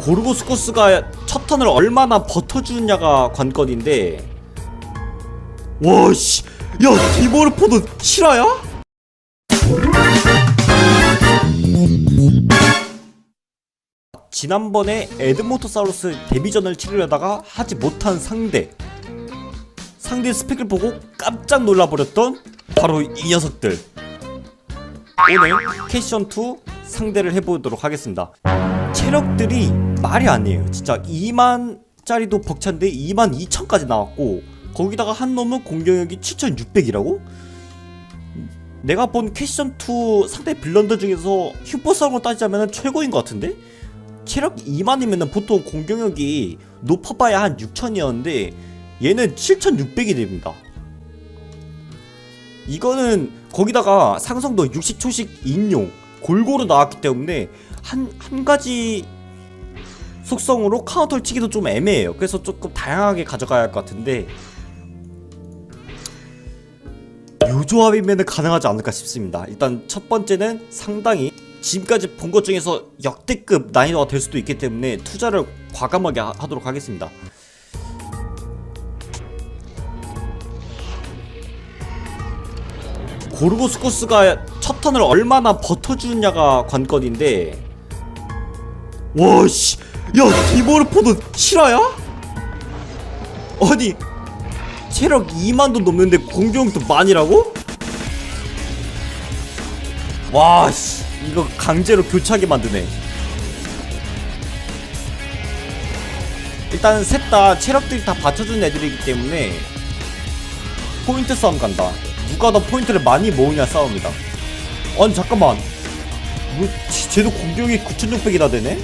고르고스코스가 첫 턴을 얼마나 버텨주느냐가 관건인데. 와씨. 야 디모르포도 실화야? 지난번에 에드모토사우루스 데뷔전을 치르려다가 하지 못한 상대. 상대 스펙을 보고 깜짝 놀라버렸던 바로 이 녀석들. 오늘 캐션2 상대를 해보도록 하겠습니다 체력들이 말이 아니에요 진짜 2만짜리도 벅찬데 2만 2천까지 나왔고 거기다가 한 놈은 공격력이 7600이라고? 내가 본 캐션2 상대 빌런들 중에서 슈퍼싸움으로 따지자면 최고인 것 같은데? 체력 2만이면 보통 공격력이 높아봐야 한 6천이었는데 얘는 7600이 됩니다 이거는 거기다가 상성도 60초씩 인용 골고루 나왔기 때문에 한, 한 가지 속성으로 카운터를 치기도 좀 애매해요. 그래서 조금 다양하게 가져가야 할 것 같은데 요 조합이면 가능하지 않을까 싶습니다. 일단 첫 번째는 상당히 지금까지 본 것 중에서 역대급 난이도가 될 수도 있기 때문에 투자를 과감하게 하, 하도록 하겠습니다. 고르고스 코스가 첫 턴을 얼마나 버텨주느냐가 관건인데 와씨. 야 디모르포도 실화야? 아니 체력 2만도 넘는데 공격도 만이라고? 와씨. 이거 강제로 교체하게 만드네. 일단 셋 다 체력들이 다 받쳐준 애들이기 때문에 포인트 싸움 간다. 누가 더 포인트를 많이 모으냐 싸움이다 아니 잠깐만. 뭐 지- 쟤도 공격이 9600이나 되네?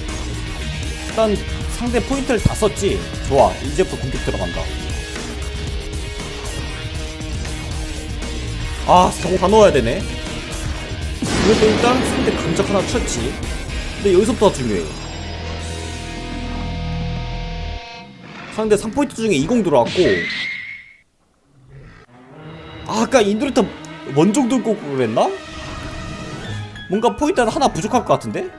일단 상대 포인트를 다 썼지. 좋아. 이제부터 공격 들어간다. 아 사고 다 넣어야 되네. 그래도 일단 상대 강적 하나 쳤지. 근데 여기서부터 중요해. 상대 3포인트 중에 20 들어왔고. 아, 아까 인도레터 원종 들고 그랬나? 뭔가 포인트 하나 부족할 것 같은데?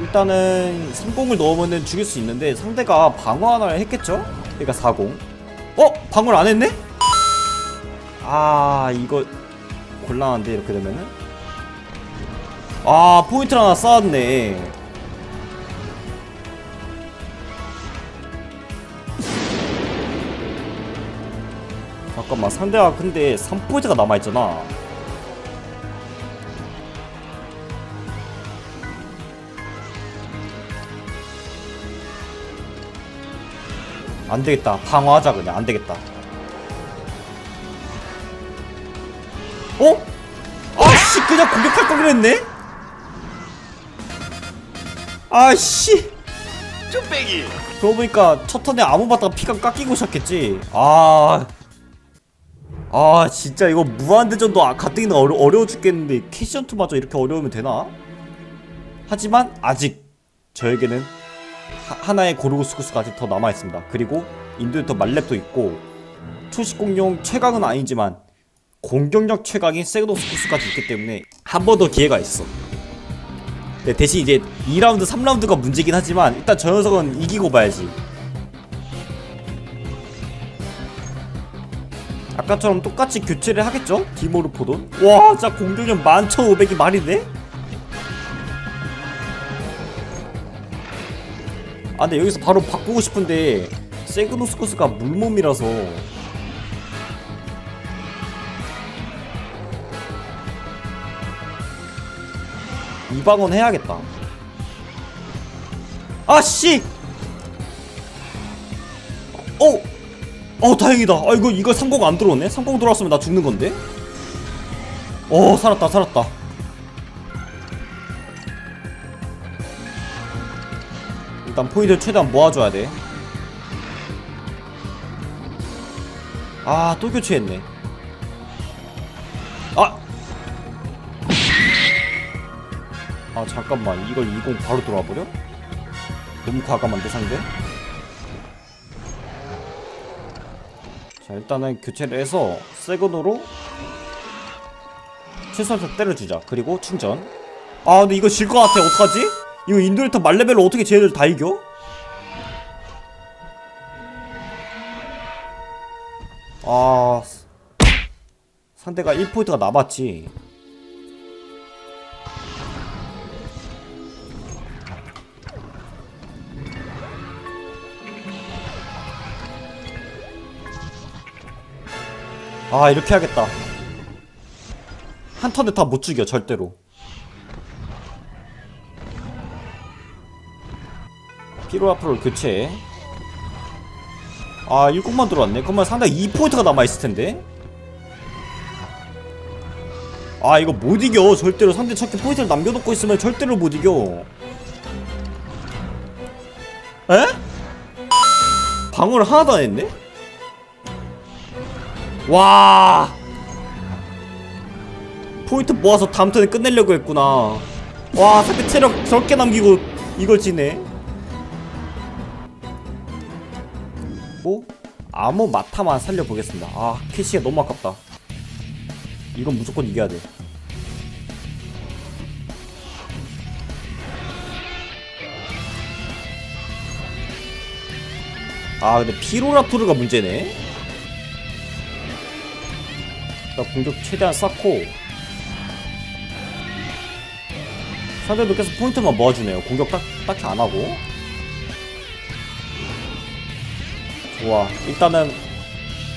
일단은 성공을 넣으면 죽일 수 있는데 상대가 방어 하나를 했겠죠? 그러니까 40 어? 방어를 안 했네? 아 이거 곤란한데 이렇게 되면은 아 포인트를 하나 쌓았네 잠깐만 상대가 근데 3포인트가 남아있잖아. 안되겠다. 방어하자 그냥. 안되겠다. 어? 아씨 그냥 공격할 걸 그랬네? 아씨. 쭈빼기. 그러고 보니까 첫 턴에 아무 받다가 피가 깎이고 시작했지. 아... 아 진짜 이거 무한대전도 아- 가뜩이나 어려, 어려워 죽겠는데 캐션2마저 이렇게 어려우면 되나? 하지만 아직 저에게는 하, 나의 고르고스쿠스가 아직 더 남아있습니다 그리고 인도에터 말렙도 있고 초식 공룡 최강은 아니지만 공격력 최강인 세그노스쿠스까지 있기 때문에 한 번 더 기회가 있어 네, 대신 이제 2라운드, 3라운드가 문제긴 하지만 일단 저 녀석은 이기고 봐야지. 아까처럼 똑같이 교체를 하겠죠? 디모르포도. 와, 진짜 공격력 11,500이 말이네? 아, 근데 여기서 바로 바꾸고 싶은데 세그노스코스가 물몸이라서 이 방은 해야겠다. 아 씨. 어. 어 다행이다. 아 이거 이거 상공 안 들어오네. 상공 들어왔으면 나 죽는 건데. 어 살았다 살았다. 일단 포인트 최대한 모아줘야 돼. 아 또 교체했네. 아 아 잠깐만 이걸 20 바로 들어와 버려? 너무 과감한데 상대? 자 일단은 교체를 해서 세건으로 최선을 때려주자 그리고 충전 아 근데 이거 질 것 같아 어떡하지? 이거 인도리터 말레벨로 어떻게 쟤네들 다 이겨? 아 상대가 1포인트가 남았지 아 이렇게 해야겠다. 한 턴에 다 못 죽여 절대로. 피로 앞으로 교체. 아 1곡만 들어왔네. 그러면 상당히 2포인트가 남아있을텐데? 아 이거 못 이겨. 절대로 상대 첫게 포인트를 남겨놓고 있으면 절대로 못 이겨. 에? 방어를 하나도 안 했네? 와. 포인트 모아서 다음 턴에 끝내려고 했구나. 와 상대 체력 저렇게 남기고 이걸 지네. 뭐 아무 마타만 살려보겠습니다. 아 캐시가 너무 아깝다. 이건 무조건 이겨야 돼. 아 근데 피로라토르가 문제네 나 공격 최대한 쌓고. 상대도 계속 포인트만 모아주네요. 공격 딱, 딱히 안하고. 좋아. 일단은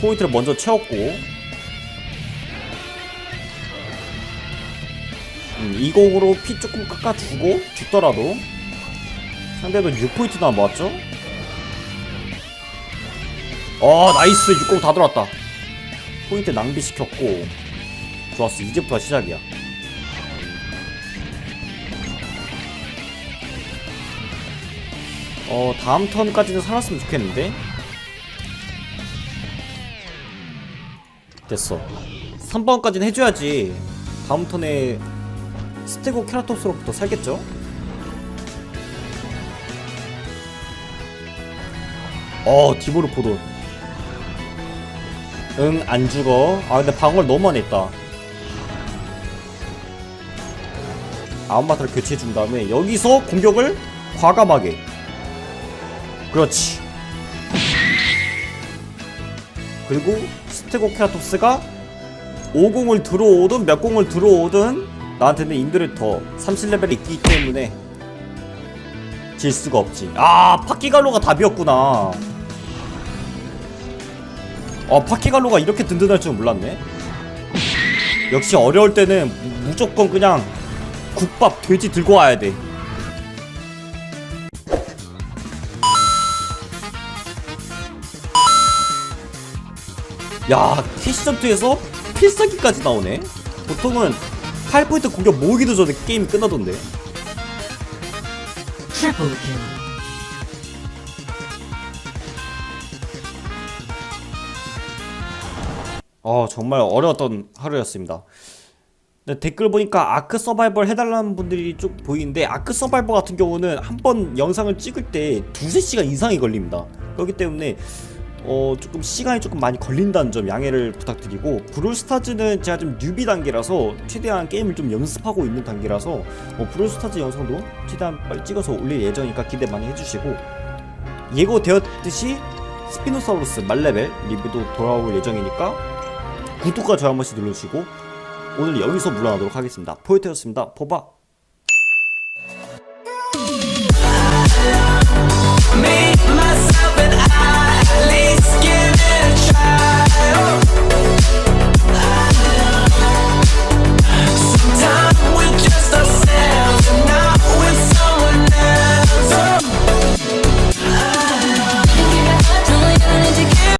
포인트를 먼저 채웠고. 음, 20으로 피 조금 깎아주고 죽더라도. 상대도 6포인트나 모았죠? 어 나이스. 6공 다 들어왔다 포인트 낭비시켰고 좋았어. 이제부터 시작이야. 어 다음 턴까지는 살았으면 좋겠는데? 됐어. 3번까지는 해줘야지. 다음 턴에 스테고 캐라토스로부터 살겠죠? 어 디보르 포돈 응 안 죽어. 아 근데 방어를 너무 많이 했다. 아웃마타를 교체해준 다음에 여기서 공격을 과감하게. 그렇지. 그리고 스테고 캐라토스가 50을 들어오든 몇 공을 들어오든 나한테는 인드레터 30레벨이 있기 때문에 질 수가 없지. 아 파키갈로가 답이었구나 아 파키갈로가 이렇게 든든할 줄 몰랐네 역시 어려울 때는 무- 무조건 그냥 국밥 돼지 들고 와야 돼 야, 캐시점투에서 필살기까지 나오네? 보통은 8포인트 공격 모으기도 전에 게임이 끝나던데. Triple kill. 어, 정말 어려웠던 하루였습니다. 근데 댓글 보니까 아크 서바이벌 해달라는 분들이 쭉 보이는데 아크 서바이벌 같은 경우는 한 번 영상을 찍을 때 두세 시간 이상이 걸립니다. 그렇기 때문에 어 조금 시간이 조금 많이 걸린다는 점 양해를 부탁드리고 브롤스타즈는 제가 좀 뉴비 단계라서 최대한 게임을 좀 연습하고 있는 단계라서 어, 브롤스타즈 영상도 최대한 빨리 찍어서 올릴 예정이니까 기대 많이 해주시고 예고되었듯이 스피노사우루스 말레벨 리뷰도 돌아올 예정이니까 구독과 좋아요 한 번씩 눌러주시고 오늘 여기서 물러나도록 하겠습니다. 포이트였습니다. 포바